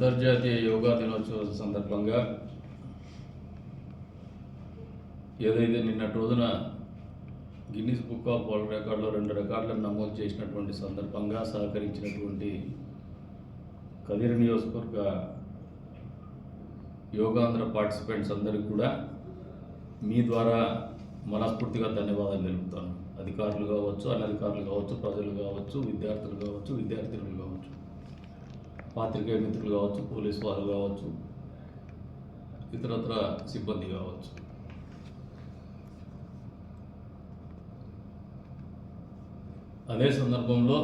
అంతర్జాతీయ యోగా దినోత్సవం సందర్భంగా ఏదైతే నిన్నటి రోజున గిన్నీస్ బుక్ ఆఫ్ వరల్డ్ రికార్డులో రెండు రికార్డులను నమోదు చేసినటువంటి సందర్భంగా సహకరించినటువంటి కదిరి నియోజకవర్గ యోగాంధ్ర పార్టిసిపెంట్స్ అందరికీ కూడా మీ ద్వారా మనస్ఫూర్తిగా ధన్యవాదాలు తెలుపుతాను. అధికారులు కావచ్చు అనధికారులు కావచ్చు ప్రజలు కావచ్చు విద్యార్థులు కావచ్చు విద్యార్థినులు కావచ్చు. పాత్రికేయ మిత్రులు కావచ్చు పోలీసు వారు కావచ్చు ఇతరత్ర సిబ్బంది కావచ్చు. అదే సందర్భంలో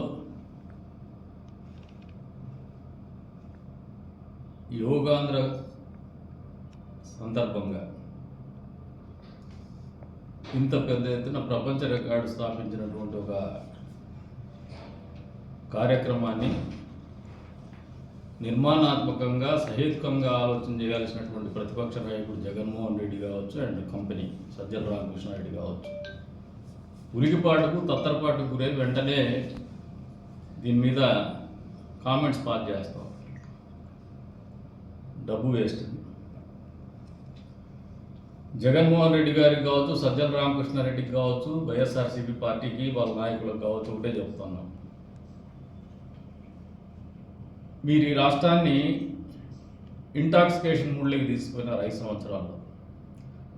యోగాంధ్ర సందర్భంగా ఇంత పెద్ద ఎత్తున ప్రపంచ రికార్డు స్థాపించినటువంటి ఒక కార్యక్రమాన్ని నిర్మాణాత్మకంగా సహేతుకంగా ఆలోచన చేయాల్సినటువంటి ప్రతిపక్ష నాయకుడు జగన్మోహన్ రెడ్డి కావచ్చు అండ్ కంపెనీ సజ్జల రామకృష్ణారెడ్డి కావచ్చు. ఉరికిపాటుకు తత్తరపాటుకు గురై వెంటనే దీని మీద కామెంట్స్ పాస్ చేస్తాం. డబ్బు వేస్ట్. జగన్మోహన్ రెడ్డి గారికి కావచ్చు సజ్జల రామకృష్ణారెడ్డికి కావచ్చు వైఎస్ఆర్సీపీ పార్టీకి వాళ్ళ నాయకులకు కావచ్చు ఒకటే చెప్తున్నాం. మీరు ఈ రాష్ట్రాన్ని ఇంటాక్సికేషన్ మూడ్లోకి తీసుకున్నారు ఐదు సంవత్సరాల్లో.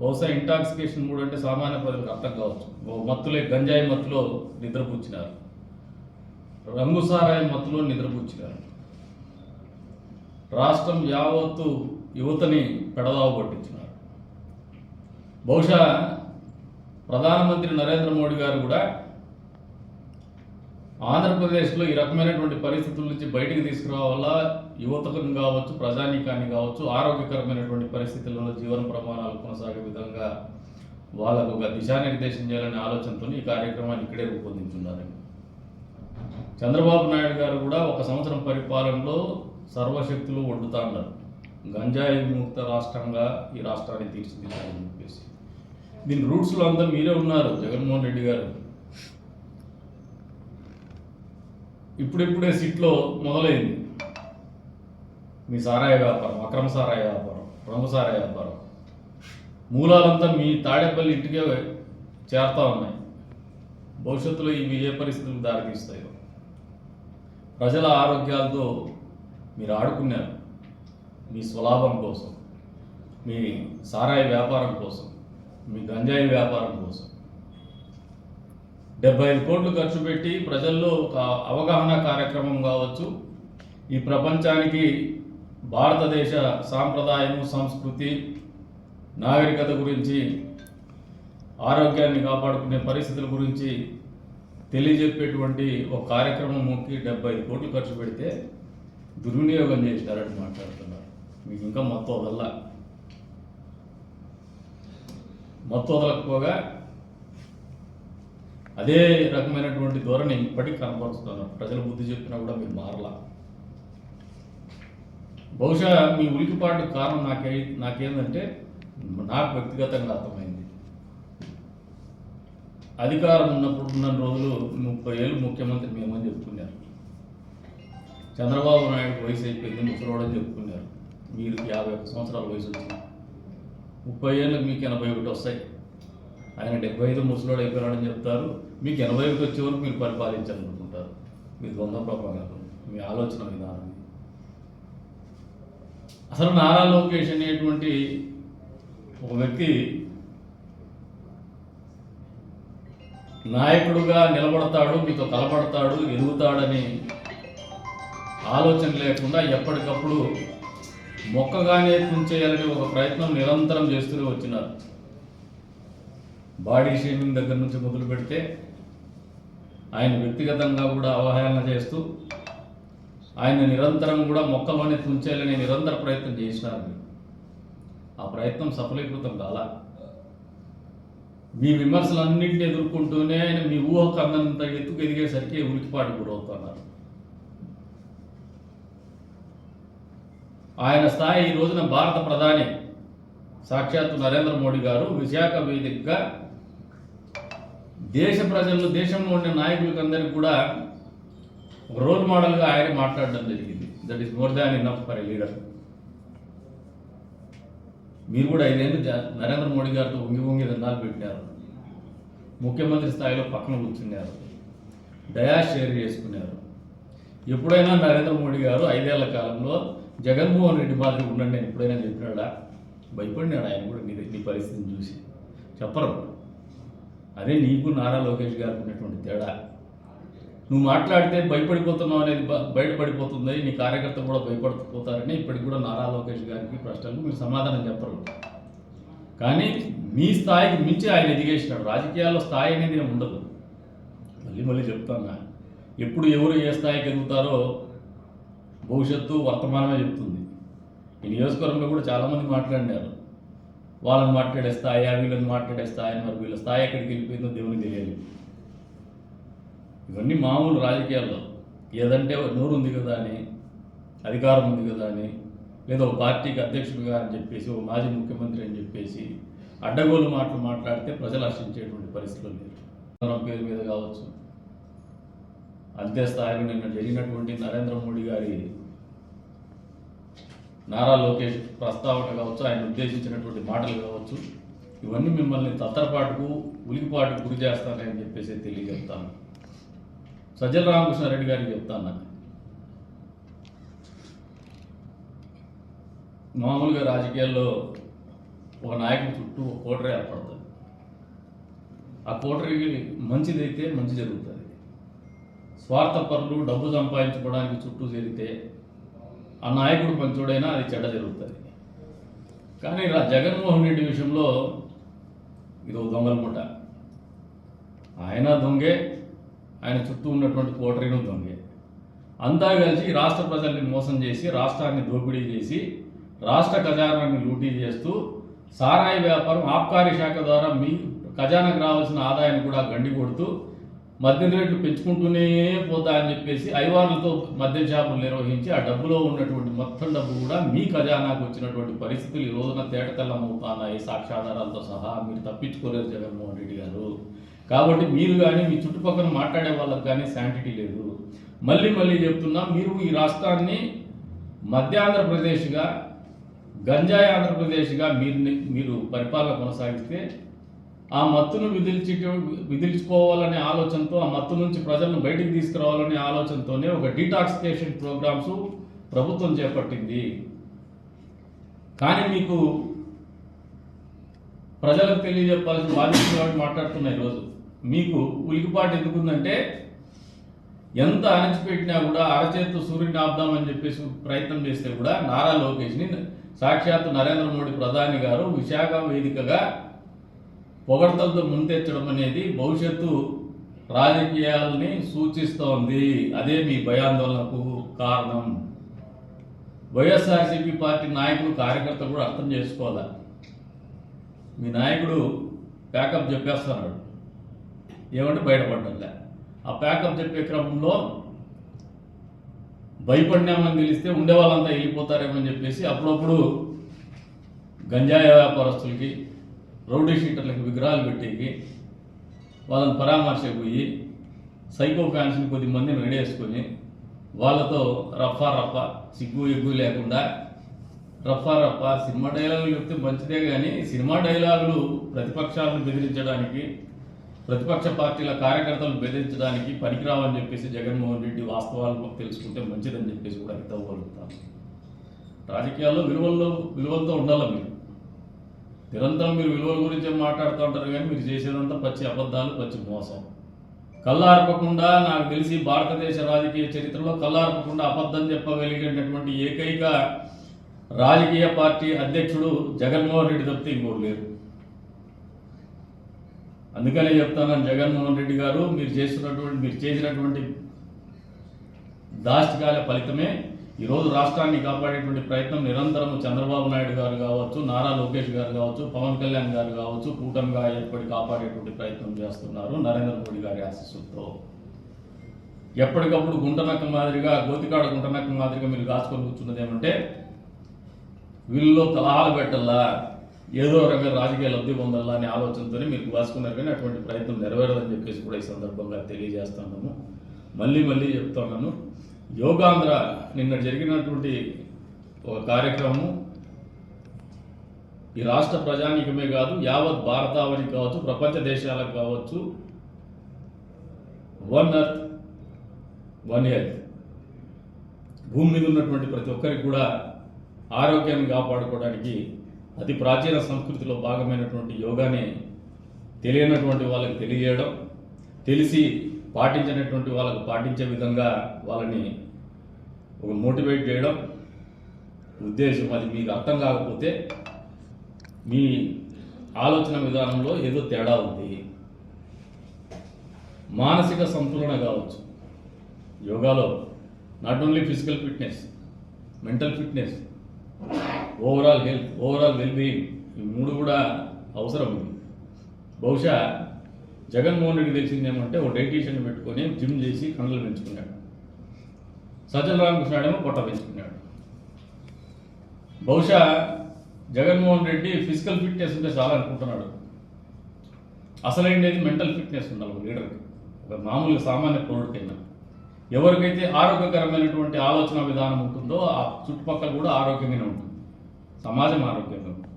బహుశా ఇంటాక్సికేషన్ మూడ్ అంటే సామాన్య ప్రజలకు అర్థం కావచ్చు. మత్తులే గంజాయి మత్తులో నిద్రపుచ్చినారు. రంగుసారాయి మత్తులో నిద్రపుచ్చినారు. రాష్ట్రం యావత్తు యువతని పెడదావ పట్టించినారు. బహుశా ప్రధానమంత్రి నరేంద్ర మోడీ గారు కూడా ఆంధ్రప్రదేశ్లో ఈ రకమైనటువంటి పరిస్థితుల నుంచి బయటికి తీసుకురావాలా యువతకు కావచ్చు ప్రజానీకాన్ని కావచ్చు ఆరోగ్యకరమైనటువంటి పరిస్థితుల్లో జీవన ప్రమాణాలు కొనసాగే విధంగా వాళ్ళకు ఒక దిశానిర్దేశం చేయాలనే ఆలోచనతో ఈ కార్యక్రమాన్ని ఇక్కడే రూపొందించున్నారు చంద్రబాబు నాయుడు గారు కూడా ఒక సంవత్సరం పరిపాలనలో సర్వశక్తులు వండుతా ఉన్నారు. గంజాయి విముక్త రాష్ట్రంగా ఈ రాష్ట్రాన్ని తీర్చిదిద్దాలని చెప్పేసి. దీని రూట్స్లో అందరూ మీరే ఉన్నారు జగన్మోహన్ రెడ్డి గారు. ఇప్పుడిప్పుడే సిట్లో మొదలైంది. మీ సారాయ వ్యాపారం అక్రమ సారాయ వ్యాపారం రంగు సారాయ వ్యాపారం. మూలాలంతా మీ తాడేపల్లి ఇంటికే చేరుతా ఉన్నాయి. భవిష్యత్తులో ఇవి ఏ పరిస్థితులకు దారితీస్తాయో. ప్రజల ఆరోగ్యాలతో మీరు ఆడుకున్నారు. మీ స్వలాభం కోసం మీ సారాయి వ్యాపారం కోసం మీ గంజాయి వ్యాపారం కోసం. డెబ్బై ఐదు కోట్లు ఖర్చు పెట్టి ప్రజల్లో ఒక అవగాహన కార్యక్రమం కావచ్చు. ఈ ప్రపంచానికి భారతదేశ సాంప్రదాయము సంస్కృతి నాగరికత గురించి ఆరోగ్యాన్ని కాపాడుకునే పరిస్థితుల గురించి తెలియజెప్పేటువంటి ఒక కార్యక్రమం మొక్కి డెబ్బై ఐదు కోట్లు ఖర్చు పెడితే దుర్వినియోగం చేశారని మాట్లాడుతున్నారు. మీకు ఇంకా మొత్తం వదల మొత్తం వదలకపోగా అదే రకమైనటువంటి ధోరణి ఇప్పటికీ కనపరుస్తున్నారు ప్రజలు బుద్ధి చెప్పినా కూడా మీరు మారలా. బహుశా మీ ఉలికిపాటు కారణం నాకే నాకేందంటే నాకు వ్యక్తిగతంగా అర్థమైంది. అధికారం ఉన్నప్పుడు ఉన్న రోజులు ముప్పై ఏళ్ళు ముఖ్యమంత్రి మేమని చెప్పుకున్నారు. చంద్రబాబు నాయుడు వయసు అయిపోయింది ముసలోడని చెప్పుకున్నారు. మీరు యాభై ఒక్క సంవత్సరాల వయసు వచ్చింది. ముప్పై ఏళ్ళకి మీకు ఎనభై ఒకటి వస్తాయి. ఆయన డెబ్బై ఐదు ముసలోడు అయిపోయాడని చెప్తారు. మీకు ఎనభై ఒకటి వచ్చే వరకు మీరు పరిపాలించాలనుకుంటారు మీ ద్వంద్వ ప్రభావం మీ ఆలోచన విధానం. అసలు నారా లోకేష్ అనేటువంటి ఒక వ్యక్తి నాయకుడుగా నిలబడతాడు మీతో కలపడతాడు ఎదుగుతాడని ఆలోచన లేకుండా ఎప్పటికప్పుడు మొక్కగానే తుంచేయాలని ఒక ప్రయత్నం నిరంతరం చేస్తూనే వచ్చినారు. బాడీ షేమింగ్ దగ్గర నుంచి మొదలు పెడితే ఆయన వ్యక్తిగతంగా కూడా అవహేళన చేస్తూ ఆయన నిరంతరం కూడా మొక్కలోనే తుంచేయాలని నిరంతర ప్రయత్నం చేసినారు మీరు. ఆ ప్రయత్నం సఫలీకృతం కాలా మీ విమర్శలన్నింటిని ఎదుర్కొంటూనే ఆయన మీ ఊహకు అందంత ఎత్తుకు ఎదిగేసరికి ఉలికిపాటు గురవుతున్నారు ఆయన స్థాయి ఈ రోజున భారత ప్రధాని సాక్షాత్తు నరేంద్ర మోడీ గారు విశాఖ వేదికగా దేశ ప్రజలు దేశంలో ఉండే నాయకులకందరికీ కూడా ఒక రోల్ మోడల్గా ఆయన మాట్లాడడం జరిగింది. That is more than enough for a leader మీరు కూడా ఐదేళ్ళు నరేంద్ర మోడీ గారితో ఉంగి ఉంగి దండాలు పెట్టినారు. ముఖ్యమంత్రి స్థాయిలో పక్కన కూర్చున్నారు. డయా షేర్ చేసుకున్నారు. ఎప్పుడైనా నరేంద్ర మోడీ గారు ఐదేళ్ళ కాలంలో జగన్మోహన్ రెడ్డి మాదిరి ఉండండి నేను ఎప్పుడైనా చెప్పినాడా? భయపడినాడు ఆయన కూడా నీ నీ పరిస్థితిని చూసి. చెప్పరు. అదే నీకు నారా లోకేష్ గారికి ఉన్నటువంటి తేడా. నువ్వు మాట్లాడితే భయపడిపోతున్నావు అనేది బ- బయటపడిపోతుంది. నీ కార్యకర్త కూడా భయపడిపోతారని ఇప్పటికి కూడా నారా లోకేష్ గారికి ప్రశ్నలకు మీరు సమాధానం చెప్పరు. కానీ మీ స్థాయికి మించి ఆయన ఎదిగేసినాడు. రాజకీయాల్లో స్థాయి అనేది ఏమి ఉండదు. మళ్ళీ మళ్ళీ చెప్తాను ఎప్పుడు ఎవరు ఏ స్థాయికి ఎదుగుతారో భవిష్యత్తు వర్తమానమే చెప్తుంది. ఈ నియోజకవర్గంలో కూడా చాలామంది మాట్లాడినారు. వాళ్ళని మాట్లాడే స్థాయి వీళ్ళని మాట్లాడే స్థాయి మరి వీళ్ళ స్థాయి ఎక్కడికి వెళ్ళిపోయిందో దేవునికి తెలియాలి ఇవన్నీ మామూలు రాజకీయాల్లో. ఏదంటే నోరు ఉంది కదా అని అధికారం ఉంది కదా అని లేదా ఒక పార్టీకి అధ్యక్షుడిగా అని చెప్పేసి ఒక మాజీ ముఖ్యమంత్రి అని చెప్పేసి అడ్డగోలు మాటలు మాట్లాడితే ప్రజలు హర్షించేటువంటి పరిస్థితులు లేరు మన పేరు మీద కావచ్చు. అంతే స్థాయిలో నిన్న జరిగినటువంటి నరేంద్ర మోడీ గారి నారా లోకేష్ ప్రస్తావన కావచ్చు ఆయన ఉద్దేశించినటువంటి మాటలు కావచ్చు ఇవన్నీ మిమ్మల్ని తత్తరపాటుకు ఉలికిపాటుకు గురి చేస్తానని చెప్పేసి తెలియజెప్తాను సజ్జల రామకృష్ణారెడ్డి గారికి చెప్తాను నాకు. మామూలుగా రాజకీయాల్లో ఒక నాయకుడి చుట్టూ ఒక కోటరీ ఏర్పడుతుంది. ఆ కోటరీకి మంచిదైతే మంచి జరుగుతుంది. స్వార్థపరులు డబ్బు సంపాదించుకోవడానికి చుట్టూ చేరితే ఆ నాయకుడు పంచుడైనా అది చెడ్డ జరుగుతుంది. కానీ ఇలా జగన్మోహన్ రెడ్డి విషయంలో ఇది ఒక దొంగల ముఠ. ఆయన దొంగే ఆయన చుట్టూ ఉన్నటువంటి కోటరీను దొంగే. అంతా కలిసి రాష్ట్ర ప్రజల్ని మోసం చేసి రాష్ట్రాన్ని దోపిడీ చేసి రాష్ట్ర ఖజానాన్ని లూటీ చేస్తూ సారాయి వ్యాపారం ఆబ్కారీ శాఖ ద్వారా మీ ఖజానాకు రావాల్సిన ఆదాయాన్ని కూడా గండి కొడుతూ మద్యం రేట్లు పెంచుకుంటూనే పోతాయని చెప్పేసి ఐవాన్లతో మద్యం షాపులు నిర్వహించి ఆ డబ్బులో ఉన్నటువంటి మొత్తం డబ్బు కూడా మీ ఖజానాకు వచ్చినటువంటి పరిస్థితులు ఈ రోజున తేటతెల్లమవుతున్నాయి. సాక్ష్యాధారాలతో సహా మీరు తప్పించుకోలేరు జగన్మోహన్ రెడ్డి గారు. కాబట్టి మీరు కానీ మీ చుట్టుపక్కల మాట్లాడే వాళ్ళకి కానీ శాంటిటీ లేదు. మళ్ళీ మళ్ళీ చెప్తున్నా మీరు ఈ రాష్ట్రాన్ని మధ్యాంధ్రప్రదేశ్గా గంజాయి ఆంధ్రప్రదేశ్గా మీరు మీరు పరిపాలన కొనసాగిస్తే ఆ మత్తును విదిల్చి విదిల్చుకోవాలనే ఆలోచనతో ఆ మత్తు నుంచి ప్రజలను బయటికి తీసుకురావాలనే ఆలోచనతోనే ఒక డీటాక్సికేషన్ ప్రోగ్రామ్స్ ప్రభుత్వం చేపట్టింది. కానీ మీకు ప్రజలకు తెలియజెప్పాల్సిన బాధ్యత కాబట్టి మాట్లాడుతున్నా ఈరోజు. మీకు ఉలికిపాటు ఎందుకుందంటే ఎంత అణచిపెట్టినా కూడా అరచేతు సూర్యుని ఆపుదామని చెప్పేసి ప్రయత్నం చేస్తే కూడా నారా లోకేష్ని సాక్షాత్ నరేంద్ర మోడీ ప్రధాని గారు విశాఖ వేదికగా పొగడ్తలతో ముందెచ్చడం అనేది భవిష్యత్తు రాజకీయాలని సూచిస్తోంది. అదే మీ భయాందోళనకు కారణం. వైఎస్ఆర్సీపీ పార్టీ నాయకులు కార్యకర్తలు కూడా అర్థం చేసుకోవాలి? మీ నాయకుడు ప్యాకప్ చెప్పేస్తున్నాడు. ఏమంటే బయటపడ్డా ఆ ప్యాకప్ చెప్పే క్రమంలో భయపడినామని తెలిస్తే ఉండేవాళ్ళంతా వెళ్ళిపోతారేమని చెప్పేసి అప్పుడప్పుడు గంజాయి వ్యాపారస్తులకి రౌడీ షీటర్లకి విగ్రహాలు పెట్టేకి వాళ్ళని పరామర్శకు పోయి సైకో ఫ్యాన్స్ని కొద్ది మందిని రెడీ చేసుకొని వాళ్ళతో రఫా రఫా సిగ్గు ఎగ్గు లేకుండా రఫా రఫా సినిమా డైలాగులు చెప్తే మంచిదే కానీ సినిమా డైలాగులు ప్రతిపక్షాలను బెదిరించడానికి ప్రతిపక్ష పార్టీల కార్యకర్తలను బెదిరించడానికి పనికిరావని చెప్పేసి జగన్మోహన్ రెడ్డి వాస్తవాలు తెలుసుకుంటే మంచిదని చెప్పేసి కూడా హితవగలుగుతాను రాజకీయాల్లో విలువల్లో విలువలతో ఉండాలి మీరు? నిరంతరం మీరు విలువల గురించే మాట్లాడుతూ ఉంటారు కానీ మీరు చేసేదంతా పచ్చి అబద్ధాలు పచ్చి మోసం. కళ్ళార్పకుండా నాకు తెలిసి భారతదేశ రాజకీయ చరిత్రలో కళ్ళార్పకుండా అబద్ధం చెప్పగలిగినటువంటి ఏకైక రాజకీయ పార్టీ అధ్యక్షుడు జగన్మోహన్ రెడ్డి తప్పితే ఇంకోటి లేరు. అందుకనే చెప్తాను జగన్మోహన్ రెడ్డి గారు మీరు చేస్తున్నటువంటి మీరు చేసినటువంటి దాష్టికాల ఫలితమే ఈరోజు రాష్ట్రాన్ని కాపాడేటువంటి ప్రయత్నం నిరంతరం చంద్రబాబు నాయుడు గారు కావచ్చు నారా లోకేష్ గారు కావచ్చు పవన్ కళ్యాణ్ గారు కావచ్చు కూటమిగా ఏర్పడి కాపాడేటువంటి ప్రయత్నం చేస్తున్నారు నరేంద్ర మోడీ గారి ఆశీస్సులతో. ఎప్పటికప్పుడు గుంటనక్క మాదిరిగా గోతికాడ గుంటనక్క మాదిరిగా మీరు కాచుకొని కూర్చున్నది ఏమంటే వీళ్ళలో తలహాలు పెట్టల్లా ఏదో రకంగా రాజకీయ లబ్ధి పొందాలా అనే ఆలోచనతోనే మీరు కాసుకున్నారు కానీ అటువంటి ప్రయత్నం నెరవేరదని చెప్పేసి కూడా ఈ సందర్భంగా తెలియజేస్తున్నాము మళ్ళీ మళ్ళీ చెప్తున్నాను యోగాంధ్ర నిన్న జరిగినటువంటి ఒక కార్యక్రమము. ఈ రాష్ట్ర ప్రజానీకమే కాదు యావత్ భారతావనికి కావచ్చు ప్రపంచ దేశాలకు కావచ్చు వన్ అర్త్ వన్ హెల్త్ భూమి మీద ఉన్నటువంటి ప్రతి ఒక్కరికి కూడా ఆరోగ్యాన్ని కాపాడుకోవడానికి అతి ప్రాచీన సంస్కృతిలో భాగమైనటువంటి యోగాని తెలియనటువంటి వాళ్ళకి తెలియజేయడం తెలిసి పాటించినటువంటి వాళ్ళకు పాటించే విధంగా వాళ్ళని ఒక మోటివేట్ చేయడం ఉద్దేశం. అది మీకు అర్థం కాకపోతే మీ ఆలోచన విధానంలో ఏదో తేడా ఉంది. మానసిక సంతులన కావచ్చు. యోగాలో not only physical fitness mental fitness overall health overall wellbeing ఈ మూడు కూడా అవసరం. ఉంది బహుశా జగన్మోహన్ రెడ్డి తెలిసింది ఏమంటే ఒక డైటీషియన్ పెట్టుకొని జిమ్ చేసి కండలు పెంచుకున్నాడు. సజ్జన రామకృష్ణాడేమో పొట్ట పెంచుకున్నాడు. బహుశా జగన్మోహన్ రెడ్డి ఫిజికల్ ఫిట్నెస్ ఉంటే చాలా అనుకుంటున్నాడు. అసలైనది మెంటల్ ఫిట్నెస్ ఉండాలి ఒక లీడర్కి. ఒక మామూలుగా సామాన్య పౌరుడికైనా ఎవరికైతే ఆరోగ్యకరమైనటువంటి ఆలోచన విధానం ఉంటుందో ఆ చుట్టుపక్కల కూడా ఆరోగ్యంగానే ఉంటుంది. సమాజం ఆరోగ్యంగా ఉంటుంది.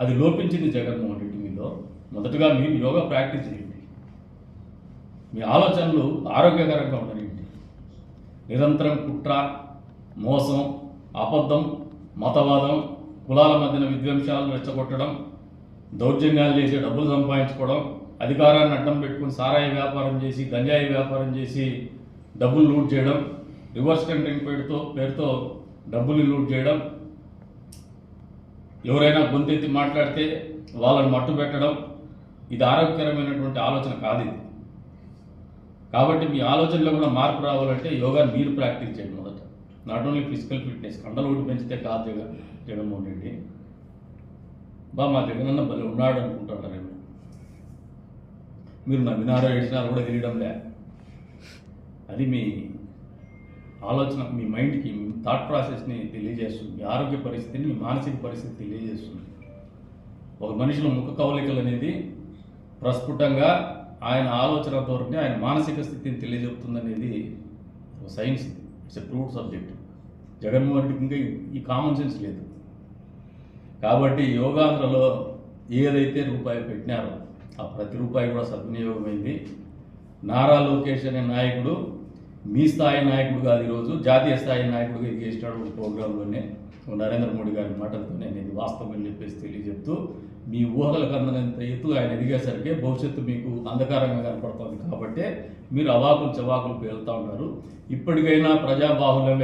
అది లోపించింది జగన్మోహన్ రెడ్డి మీలో మొదటగా మీరు యోగా ప్రాక్టీస్ చేయండి. మీ ఆలోచనలు ఆరోగ్యకరంగా ఉండనివ్వండి. నిరంతరం కుట్ర మోసం అబద్ధం మతవాదం కులాల మధ్యన విధ్వంసాలను రెచ్చగొట్టడం దౌర్జన్యాలు చేసి డబ్బులు సంపాదించుకోవడం అధికారాన్ని అడ్డం పెట్టుకుని సారాయి వ్యాపారం చేసి గంజాయి వ్యాపారం చేసి డబ్బులు లూట్ చేయడం రివర్స్ కంటెంట్ పేరుతో పేరుతో డబ్బులు లూట్ చేయడం ఎవరైనా గొంతెత్తి మాట్లాడితే వాళ్ళని మట్టు పెట్టడం ఇది ఆరోగ్యకరమైనటువంటి ఆలోచన కాదు ఇది. కాబట్టి మీ ఆలోచనలో కూడా మార్పు రావాలంటే యోగా మీరు ప్రాక్టీస్ చేయండి మొదట. నాట్ ఓన్లీ ఫిజికల్ ఫిట్నెస్ కండలు ఒకటి పెంచితే కాదు జగన్ జగన్మోహన్ రెడ్డి. బా మా జగనన్న భలే ఉన్నాడు అనుకుంటున్నారేమో మీరు నవ్వినారో ఏడిచినారో కూడా తెలియడం లే. అది మీ ఆలోచన మీ మైండ్కి మీ థాట్ ప్రాసెస్ని తెలియజేస్తుంది. మీ ఆరోగ్య పరిస్థితిని మీ మానసిక పరిస్థితి తెలియజేస్తుంది. ఒక మనిషిలో ముఖ కవలికలు అనేది ప్రస్ఫుటంగా ఆయన ఆలోచన ధోరణి ఆయన మానసిక స్థితిని తెలియజెప్తుందనేది ఒక science it's a proved subject Jaganmohan రెడ్డికి ఇంకా ఈ కామన్ సెన్స్ లేదు. కాబట్టి యోగాంధ్రలో ఏదైతే రూపాయి పెట్టినారో ఆ ప్రతి రూపాయి కూడా సద్వినియోగమైంది. నారా లోకేష్ అనే నాయకుడు మీ స్థాయి నాయకుడు కాదు ఈరోజు జాతీయ స్థాయి నాయకుడుగా ఎదిగేసినాడు ఒక ప్రోగ్రాంలోనే నరేంద్ర మోడీ గారి మాటలతో నేను ఇది వాస్తవం అని చెప్పేసి తెలియజెప్తూ మీ ఊహల కన్నంత ఎత్తు ఆయన ఎదిగేసరికి భవిష్యత్తు మీకు అంధకారంగా కనపడుతుంది. కాబట్టి మీరు అవాకులు చవాకులు పేలుతూ ఉన్నారు. ఇప్పటికైనా ప్రజాబాహుల్యం